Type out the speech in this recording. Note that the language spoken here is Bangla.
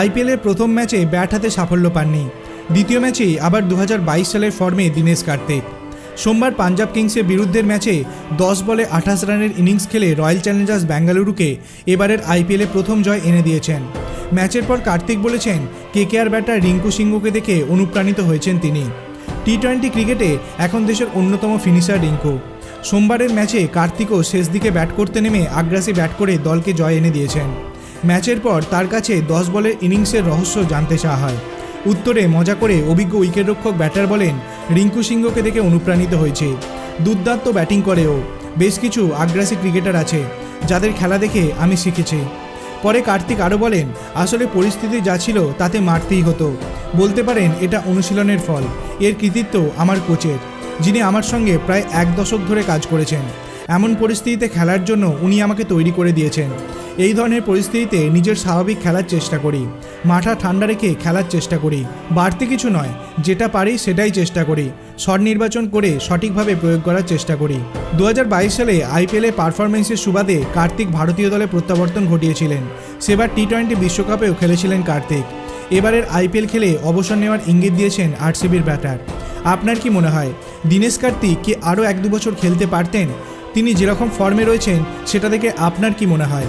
আইপিএলের প্রথম ম্যাচে ব্যাট হাতে সাফল্য পাননি। দ্বিতীয় ম্যাচেই আবার দু হাজার বাইশ সালের ফর্মে দীনেশ কার্তিক। সোমবার পাঞ্জাব কিংসের বিরুদ্ধের ম্যাচে দশ বলে আঠাশ রানের ইনিংস খেলে রয়্যাল চ্যালেঞ্জার্স বেঙ্গালুরুকে এবারের আইপিএলে প্রথম জয় এনে দিয়েছেন। ম্যাচের পর কার্তিক বলেছেন, কেকেআর ব্যাটার রিঙ্কু সিংহকে দেখে অনুপ্রাণিত হয়েছেন তিনি। টি টোয়েন্টি ক্রিকেটে এখন দেশের অন্যতম ফিনিশার রিঙ্কু। সোমবারের ম্যাচে কার্তিকও শেষ দিকে ব্যাট করতে নেমে আগ্রাসী ব্যাট করে দলকে জয় এনে দিয়েছেন। ম্যাচের পর তার কাছে দশ বলের ইনিংসের রহস্য জানতে চাওয়া হয়। উত্তরে মজা করে অভিজ্ঞ উইকেটরক্ষক ব্যাটার বলেন, রিঙ্কু সিংহকে দেখে অনুপ্রাণিত হয়েছে। দুর্দান্ত ব্যাটিং করে ও। বেশ কিছু আগ্রাসী ক্রিকেটার আছে, যাদের খেলা দেখে আমি শিখেছি। পরে কার্তিক আরও বলেন, আসলে পরিস্থিতি যা ছিল তাতে মারতেই হতো। বলতে পারেন, এটা অনুশীলনের ফল। এর কৃতিত্ব আমার কোচের, যিনি আমার সঙ্গে প্রায় এক দশক ধরে কাজ করেছেন। এমন পরিস্থিতিতে খেলার জন্য উনি আমাকে তৈরি করে দিয়েছেন। এই ধরনের পরিস্থিতিতে নিজের স্বাভাবিক খেলার চেষ্টা করি। মাথা ঠান্ডা রেখে খেলার চেষ্টা করি। বাড়তি কিছু নয়, যেটা পারি সেটাই চেষ্টা করি। শট নির্বাচন করে সঠিকভাবে প্রয়োগ করার চেষ্টা করি। দু হাজার বাইশ সালে আইপিএলে পারফরমেন্সের সুবাদে কার্তিক ভারতীয় দলে প্রত্যাবর্তন ঘটিয়েছিলেন। সেবার টি টোয়েন্টি বিশ্বকাপেও খেলেছিলেন কার্তিক। এবারের আইপিএল খেলে অবসর নেওয়ার ইঙ্গিত দিয়েছেন আরসিবির ব্যাটার। আপনার কি মনে হয়, দীনেশ কার্তিক কি আরও এক দু বছর খেলতে পারতেন? তিনি যেরকম ফর্মে রয়েছেন, সেটা দেখে আপনার কি মনে হয়?